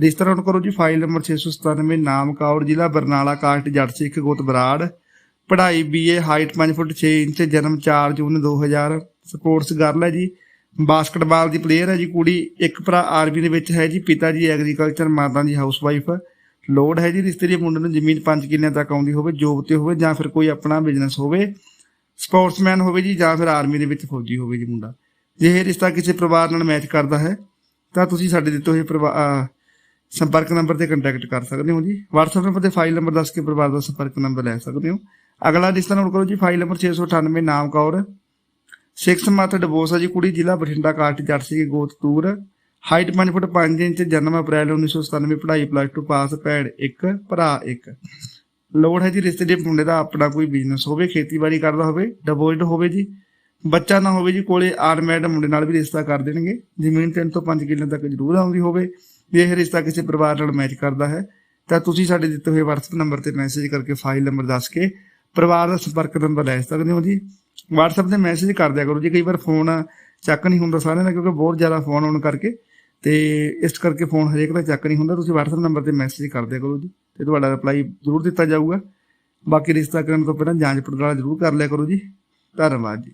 ਰਿਸ਼ਤਾ ਨੋਟ ਕਰੋ ਜੀ, ਫਾਈਲ ਨੰਬਰ 697 ਨਾਮ ਕੌਰ ਜ਼ਿਲ੍ਹਾ, ਬਰਨਾਲਾ, ਕਾਸਟ ਜੱਟ ਸਿੱਖ ਗੋਤ ਬਰਾੜ। ਪੜ੍ਹਾਈ ਬੀਏ ਹਾਈਟ 5 ਫੁੱਟ 6 ਇੰਚ, ਜਨਮ 4 ਜੂਨ 2000 ਸਪੋਰਟਸ ਗਰਲ ਹੈ ਜੀ ਬਾਸਕਟਬਾਲ ਦੀ ਪਲੇਅਰ ਹੈ ਜੀ, ਕੁੜੀ ਇੱਕ ਭਰਾ ਆਰਮੀ ਦੇ ਵਿੱਚ ਹੈ ਜੀ, ਪਿਤਾ ਜੀ ਐਗਰੀਕਲਚਰ ਮਾਤਾ ਜੀ ਹਾਊਸਵਾਈਫ ਲੋਡ ਹੈ ਜੀ ਰਿਸ਼ਤੇ ਦੇ ਮੁੰਡੇ ਨੂੰ ਜ਼ਮੀਨ 5 ਕਿੱਲਿਆਂ ਤੱਕ ਆਉਂਦੀ ਹੋਵੇ ਜੋਬ ਤੇ ਹੋਵੇ, ਜਾਂ ਫਿਰ ਕੋਈ ਆਪਣਾ ਬਿਜ਼ਨਸ ਹੋਵੇ। ਸਪੋਰਟਸਮੈਨ ਹੋਵੇ ਜੀ, ਜਾਂ ਫਿਰ ਆਰਮੀ ਦੇ ਵਿੱਚ ਫੌਜੀ ਹੋਵੇ ਜੀ ਮੁੰਡਾ। ਜੇ ਇਹ ਰਿਸ਼ਤਾ ਕਿਸੇ ਪਰਿਵਾਰ ਨਾਲ ਮੈਚ ਕਰਦਾ ਹੈ, ਤਾਂ ਤੁਸੀਂ ਸਾਡੇ ਦਿੱਤੇ ਹੋਏ ਪਰਿਵਾਰ ਸੰਪਰਕ ਨੰਬਰ ਤੇ ਕੰਟੈਕਟ ਕਰ ਸਕਦੇ ਹੋ ਜੀ। WhatsApp ਨੰਬਰ ਤੇ ਫਾਈਲ ਨੰਬਰ ਦੱਸ ਕੇ ਪਰਿਵਾਰ ਦਾ ਸੰਪਰਕ ਨੰਬਰ ਲੈ ਸਕਦੇ ਹੋ। ਅਗਲਾ ਰਿਸ਼ਤਾ ਨੋਟ ਕਰੋ ਜੀ ਫਾਈਲ ਨੰਬਰ 698 ਨਾਮ ਕੌਰ। 6 ਮੰਥ ਡਿਵੋਰਸ ਹੈ ਜੀ ਕੁੜੀ, ਜ਼ਿਲ੍ਹਾ ਬਠਿੰਡਾ ਕਾਸਟ ਜੱਟ ਸੀ ਗੋਤ ਤੂਰ। ਹਾਈਟ 5 ਫੁੱਟ 5 ਇੰਚ, ਜਨਮ ਅਪ੍ਰੈਲ 1997 ਪੜ੍ਹਾਈ ਪਲੱਸ 2 ਪਾਸ ਭੈਣ 1 ਭਰਾ 1 ਲੋੜ ਹੈ ਜੀ ਰਿਸ਼ਤੇ ਦੇ ਮੁੰਡੇ ਦਾ ਆਪਣਾ ਕੋਈ ਬਿਜ਼ਨਸ ਹੋਵੇ, ਖੇਤੀਬਾੜੀ ਕਰਦਾ ਹੋਵੇ ਡਿਵੋਰਸਡ ਹੋਵੇ ਜੀ। ਬੱਚਾ ਨਾ ਹੋਵੇ ਜੀ, ਕੋਲੇ ਆਰਮੈਡ ਮੁੰਡੇ ਨਾਲ ਵੀ ਰਿਸ਼ਤਾ ਕਰ ਦੇਣਗੇ। ਜ਼ਮੀਨ 3 ਤੋਂ 5 ਕਿੱਲੇ ਤੱਕ ਜ਼ਰੂਰ ਆਉਂਦੀ ਹੋਵੇ। ਜੇ ਇਹ ਰਿਸ਼ਤਾ ਕਿਸੇ ਪਰਿਵਾਰ ਨਾਲ ਮੈਚ ਕਰਦਾ ਹੈ, ਤਾਂ ਤੁਸੀਂ ਸਾਡੇ ਦਿੱਤੇ ਹੋਏ WhatsApp ਨੰਬਰ ਤੇ ਮੈਸੇਜ ਕਰਕੇ ਫਾਈਲ ਨੰਬਰ ਦੱਸ ਕੇ ਪਰਿਵਾਰ ਦਾ ਸੰਪਰਕ ਨੰਬਰ ਲੈ ਸਕਦੇ ਹੋ ਜੀ। WhatsApp ਤੇ ਮੈਸੇਜ ਕਰ ਦਿਆ ਕਰੋ ਜੀ, ਕਈ ਵਾਰ ਫੋਨ ਚੱਕ ਨਹੀਂ ਹੁੰਦਾ ਸਾਰਿਆਂ ਦਾ, ਕਿਉਂਕਿ ਬਹੁਤ ਜ਼ਿਆਦਾ ਫੋਨ ਆਉਣ ਕਰਕੇ ਤੇ ਇਸ ਕਰਕੇ ਫੋਨ ਹਰੇਕ ਦਾ ਚੱਕ ਨਹੀਂ ਹੁੰਦਾ, ਤੁਸੀਂ WhatsApp ਨੰਬਰ ਤੇ ਮੈਸੇਜ ਕਰ ਦਿਆ ਕਰੋ ਜੀ ਤੇ ਤੁਹਾਡਾ ਰਿਪਲਾਈ ਜ਼ਰੂਰ ਦਿੱਤਾ ਜਾਊਗਾ। ਬਾਕੀ ਰਿਸ਼ਤਾ ਕਰਨ ਤੋਂ ਪਹਿਲਾਂ ਜਾਂਚ ਪੜਤਾਲ ਜ਼ਰੂਰ ਕਰ ਲਿਆ ਕਰੋ ਜੀ। ਧੰਨਵਾਦ ਜੀ।